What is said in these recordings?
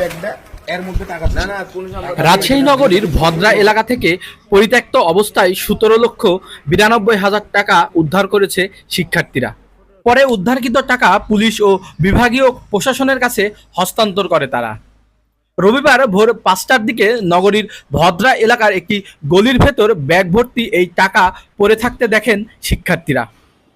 ব্যাগটা এর মধ্যে টাকা না না পুলিশ রাজশাহী নগরীর ভদ্রা এলাকা থেকে পরিত্যক্ত অবস্থায় সতেরো লক্ষ বিরানব্বই হাজার টাকা উদ্ধার করেছে শিক্ষার্থীরা। পরে উদ্ধারকৃত টাকা পুলিশ ও বিভাগীয় প্রশাসনের কাছে হস্তান্তর করে তারা। রবিবার ভোর পাঁচটার দিকে নগরীর ভদ্রা এলাকার একটি গলির ভেতর ব্যাগ ভর্তি এই টাকা পড়ে থাকতে দেখেন শিক্ষার্থীরা।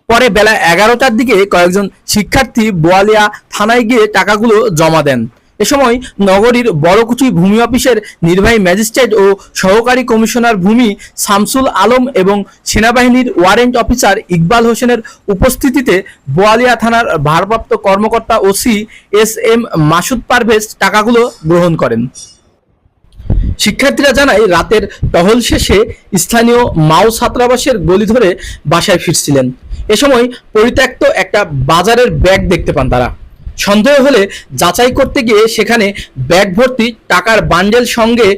পরে বেলা এগারোটার দিকে কয়েকজন শিক্ষার্থী বোয়ালিয়া থানায় গিয়ে টাকাগুলো জমা দেন। এ সময় নগরীর বড়কুচি ভূমি অফিসের নির্বাহী ম্যাজিস্ট্রেট ও সহকারী কমিশনার ভূমি শামসুল আলম এবং সেনাবাহিনীর ওয়ারেন্ট অফিসার ইকবাল হোসেনের উপস্থিতিতে বোয়ালিয়া থানার ভারপ্রাপ্ত কর্মকর্তা OC S M Masud Parvez টাকাগুলো গ্রহণ করেন। শিক্ষার্থীরা জানায়, রাতের টহল শেষে স্থানীয় মাও ছাত্রাবাসের গলি ধরে বাসায় ফিরছিলেন। এ সময় পরিত্যক্ত একটা বাজারের ব্যাগ দেখতে পান তারা। সন্দেহ হলে যাচাই করতে গিয়ে সেখানে ব্যাগ ভর্তি টাকার বান্ডেল সঙ্গে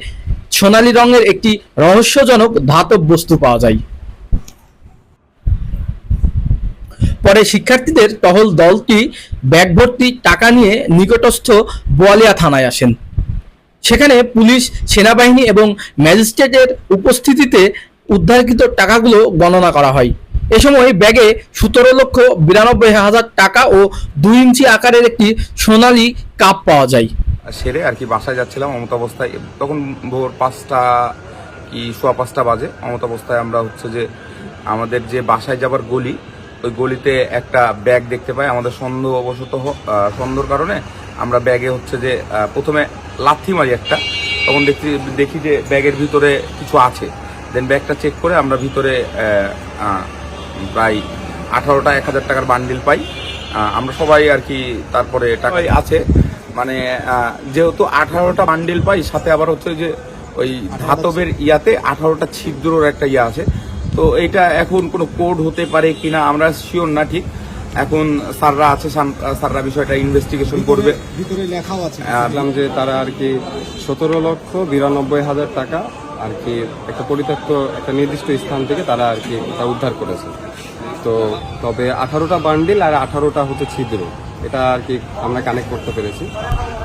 সোনালী রঙের একটি রহস্যজনক ধাতব বস্তু পাওয়া যায়। পরে শিক্ষার্থীদের টহল দলটি ব্যাগ ভর্তি টাকা নিয়ে নিকটস্থ বোয়ালিয়া থানায় আসেন। সেখানে পুলিশ, সেনাবাহিনী এবং ম্যাজিস্ট্রেটের উপস্থিতিতে উদ্ধারকৃত টাকাগুলো গণনা করা হয়। এ সময় ব্যাগে সতেরো লক্ষ বিরানব্বই হাজার টাকা ও দুই ইঞ্চি আকারের একটি সোনালি কাপ পাওয়া যায়। সেরে আর কি বাসায় যাচ্ছিলাম অমত অবস্থায়। তখন ভোর পাঁচটা কি সোয়া পাঁচটা বাজে। অমত অবস্থায় আমরা হচ্ছে যে আমাদের যে বাসায় যাবার গলি, ওই গলিতে একটা ব্যাগ দেখতে পাই। আমাদের সন্দেহ অবশত হ- সন্দেহর কারণে আমরা ব্যাগে হচ্ছে যে প্রথমে লাথি মারি একটা। তখন দেখছি, দেখি যে ব্যাগের ভিতরে কিছু আছে। দেন ব্যাগটা চেক করে আমরা ভিতরে প্রায় আঠারোটা এক হাজার টাকার বান্ডিল পাই। আমরা সবাই আর কি তারপরে টাকাই আছে। মানে যেহেতু আঠারোটা বান্ডিল পাই সাথে আবার হচ্ছে যে ওই ধাতবের ইয়াতে আঠারোটা ছিদ্রর একটা ইয়া আছে। তো এটা এখন কোনো কোড হতে পারে কিনা আমরা শিওর না ঠিক। এখন স্যাররা আছে স্যাররা বিষয়টা ইনভেস্টিগেশন করবে। ভিতরে লেখাও আছে দেখলাম যে তারা আর কি সতেরো লক্ষ বিরানব্বই হাজার টাকা আর কি একটা পরিত্যক্ত একটা নির্দিষ্ট স্থান থেকে তারা আর কি তা উদ্ধার করেছে। তো তবে আঠারোটা বান্ডিল আর আঠারোটা হচ্ছে ছিদ্র। এটা আর কি আমরা কানেক্ট করতে পেরেছি।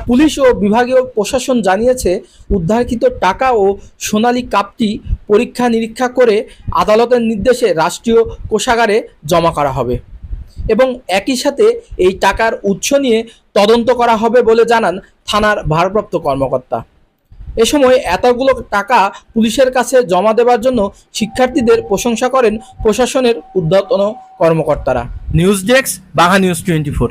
পুলিশ ও বিভাগীয় প্রশাসন জানিয়েছে, উদ্ধারকৃত টাকা ও সোনালী কাপটি পরীক্ষা নিরীক্ষা করে আদালতের নির্দেশে রাষ্ট্রীয় কোষাগারে জমা করা হবে। এবং একই সাথে এই টাকার উৎস নিয়ে তদন্ত করা হবে বলে জানান থানার ভারপ্রাপ্ত কর্মকর্তা। এ সময় এতগুলো টাকা পুলিশের কাছে জমা দেবার জন্য শিক্ষার্থীদের প্রশংসা করেন প্রশাসনের উদ্যতন কর্মকর্তারা। News desk Bagha news twenty four.